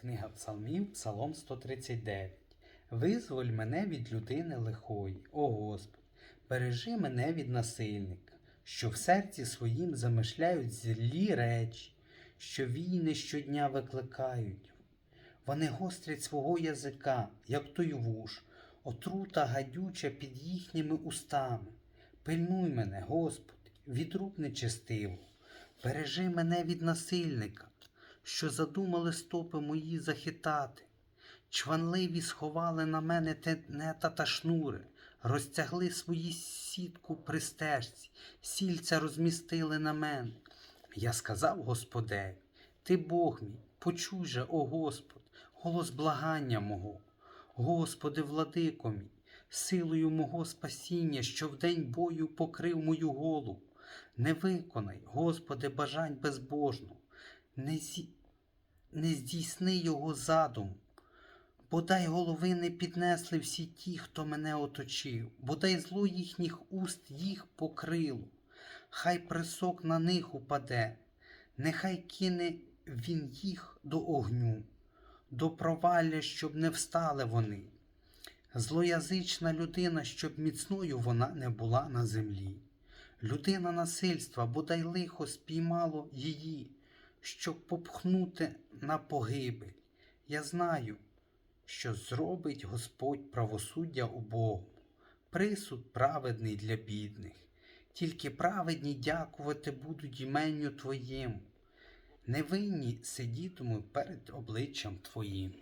Книга Псалмів, Псалом 139. Визволь мене від людини лихої, о Господь, бережи мене від насильника, що в серці своїм замишляють злі речі, що війни щодня викликають. Вони гострять свого язика, як той вуж, отрута гадюча під їхніми устами. Пильнуй мене, Господи, від рук нечестивого, бережи мене від насильника, що задумали стопи мої захитати. Чванливі сховали на мене тенета та шнури, розтягли свої сітку при стежці, сільця розмістили на мене. Я сказав Господеві, ти Бог мій, почуй же, о Господь, голос благання мого. Господи, владико мій, силою мого спасіння, що в день бою покрив мою голову. Не виконай, Господи, бажань безбожного, не, зі... не здійсни його задум. Бодай голови не піднесли всі ті, хто мене оточив, бодай зло їхніх уст їх покрило. Хай присок на них упаде, нехай кине він їх до огню, до провалля, щоб не встали вони. Злоязична людина, щоб міцною вона не була на землі. Людина насильства, бодай лихо спіймало її, щоб попхнути на погибель. Я знаю, що зробить Господь правосуддя убогому, присуд праведний для бідних. Тільки праведні дякувати будуть іменню Твоєму. Невинні сидітимуть перед обличчям Твоїм.